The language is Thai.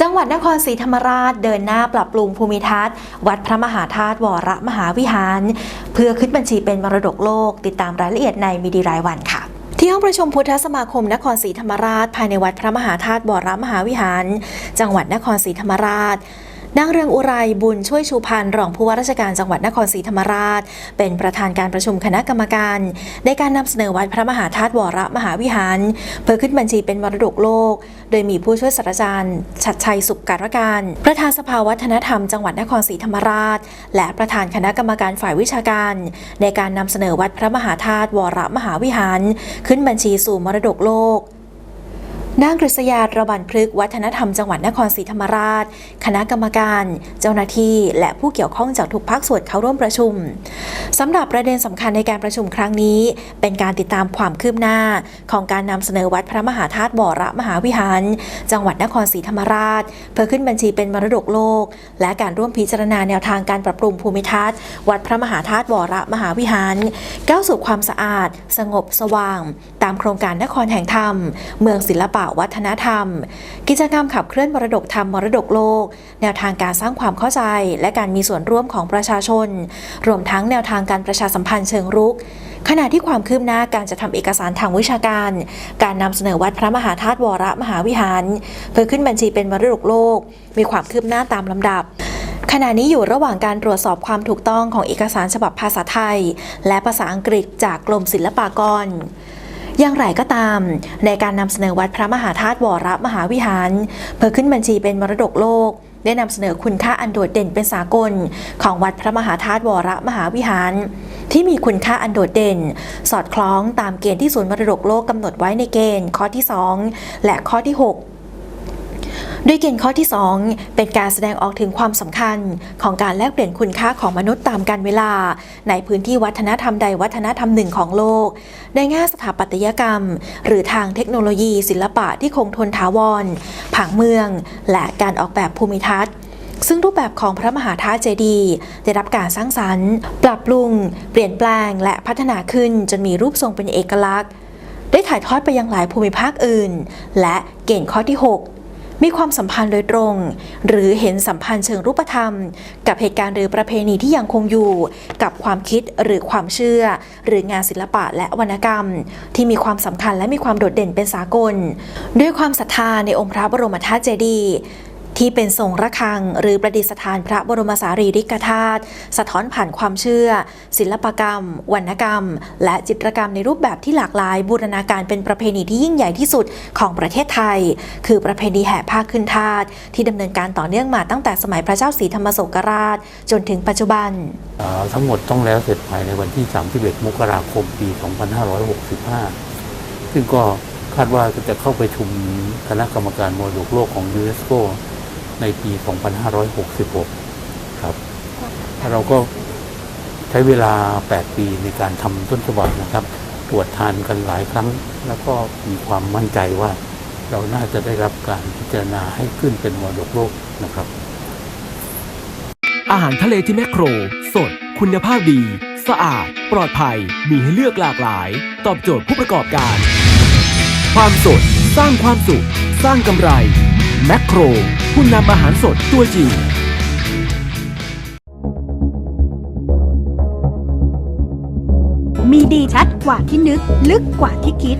จังหวัดนครศรีธรรมราชเดินหน้าปรับปรุงภูมิทัศน์ วัดพระมหาธาตุวรมหาวิหาร เพื่อขึ้นบัญชีเป็นมรดกโลก ติดตามรายละเอียดในมีดีรายวันค่ะที่ห้องประชุมพุทธสมาคมนครศรีธรรมราช ภายในวัดพระมหาธาตุวรมหาวิหาร จังหวัดนครศรีธรรมราช นางเรืองอุไรบุญช่วยชูพันธ์รองผู้ว่าราชการจังหวัดนครศรีธรรมราช เป็นประธานการประชุมคณะกรรมการ ในการนำเสนอวัดพระมหาธาตุวรมหาวิหาร เพื่อขึ้นบัญชีเป็นมรดกโลก โดยมีผู้ช่วยศาสตราจารย์ ชัดชัยสุขการการ ประธานสภาวัฒนธรรมจังหวัดนครศรีธรรมราช และประธานคณะกรรมการฝ่ายวิชาการ ในการนำเสนอวัดพระมหาธาตุวรมหาวิหาร ขึ้นบัญชีสู่มรดกโลก นางกฤษยาระบันพฤกวัฒนธรรมจังหวัดนครศรีธรรมราช คณะกรรมการ เจ้าหน้าที่ และผู้เกี่ยวข้องจากทุกภาคส่วนเข้าร่วมประชุมสำหรับประเด็นสำคัญในการประชุมครั้งนี้ เป็นการติดตามความคืบหน้า ของการนำเสนอวัดพระมหาธาตุวระมหาวิหาร จังหวัดนครศรีธรรมราช เพื่อขึ้นบัญชีเป็นมรดกโลก และการร่วมพิจารณาแนวทางการปรับปรุงภูมิทัศน์ วัดพระมหาธาตุวระมหาวิหารก้าวสู่ความสะอาด สงบสว่าง ตามโครงการนครแห่งธรรม เมืองศิลปะวัฒนธรรม กิจกรรมขับเคลื่อนมรดกธรรมมรดกโลก แนวทางการสร้างความเข้าใจ และการมีส่วนร่วมของประชาชน รวมทั้งแนวทางการประชาสัมพันธ์เชิงรุก ขณะที่ความคืบหน้าการจะทำเอกสารทางวิชาการ การนำเสนอวัดพระมหาธาตุวรมหาวิหาร เพื่อขึ้นบัญชีเป็นมรดกโลก มีความคืบหน้าตามลำดับขณะนี้อยู่ระหว่างการตรวจสอบความถูกต้องของเอกสารฉบับภาษาไทย และภาษาอังกฤษจากกรมศิลปากร อย่างไรก็ตาม ในการนำเสนอวัดพระมหาธาตุวรมหาวิหาร เพื่อขึ้นบัญชีเป็นมรดกโลกได้นำเสนอคุณค่าอันโดดเด่นเป็นสากล ของวัดพระมหาธาตุวรมหาวิหาร ที่มีคุณค่าอันโดดเด่น สอดคล้องตามเกณฑ์ที่ศูนย์มรดกโลกกำหนดไว้ในเกณฑ์ข้อที่ 2 และข้อที่ 6 ด้วยเกณฑ์ข้อที่ 2 เป็นการแสดงออกถึงความสำคัญของการแลกเปลี่ยนคุณค่าของมนุษย์ตามกาลเวลา ในพื้นที่วัฒนธรรมใดวัฒนธรรมหนึ่งของโลก ในแง่สถาปัตยกรรม หรือทางเทคโนโลยี ศิลปะที่คงทนถาวร ผังเมือง และการออกแบบภูมิทัศน์ซึ่งรูปแบบของพระมหาธาตุเจดีย์ได้รับการสร้างสรรค์ ปรับปรุง เปลี่ยนแปลง และพัฒนาขึ้นจนมีรูปทรงเป็นเอกลักษณ์ ได้ถ่ายทอดไปยังหลายภูมิภาคอื่น และเกณฑ์ข้อที่ 6 มีความสัมพันธ์โดยตรง หรือเห็นสัมพันธ์เชิงรูปธรรม กับเหตุการณ์หรือประเพณีที่ยังคงอยู่ กับความคิดหรือความเชื่อ หรืองานศิลปะและวรรณกรรม ที่มีความสำคัญและมีความโดดเด่นเป็นสากล ด้วยความศรัทธาในองค์พระบรมธาตุเจดีย์ ที่เป็นทรงระฆัง หรือประดิษฐานพระบรมสารีริกธาตุสะท้อนผ่านความเชื่อ ศิลปกรรม วรรณกรรม และจิตรกรรมในรูปแบบที่หลากหลายบูรณาการเป็นประเพณีที่ยิ่งใหญ่ที่สุดของประเทศไทย คือประเพณีแห่ผ้าขึ้นทาสที่ดำเนินการต่อเนื่องมาตั้งแต่สมัยพระเจ้าศรีธรรมโศกราช จนถึงปัจจุบันทั้งหมดต้องแล้วเสร็จภายในวันที่ 31 มกราคม ปี 2565 ซึ่งก็คาดว่าจะเข้าไปชุมคณะกรรมการมรดกโลกของยูเนสโก ในปี 2566 ครับ เราก็ใช้เวลา 8 ปีในการทำต้นฉบับนะครับ ตรวจทานกันหลายครั้ง แล้วก็มีความมั่นใจว่า เราน่าจะได้รับการพิจารณาให้ขึ้นเป็นมรดกโลกนะครับ อาหารทะเลที่แมคโคร สด คุณภาพดี สะอาด ปลอดภัย มีให้เลือกหลากหลาย ตอบโจทย์ผู้ประกอบการ ความสด สร้างความสุข สร้างกำไร แมคโคร ผู้นำอาหารสดตัวจริงมีดีชัดกว่าที่นึก ลึกกว่าที่คิด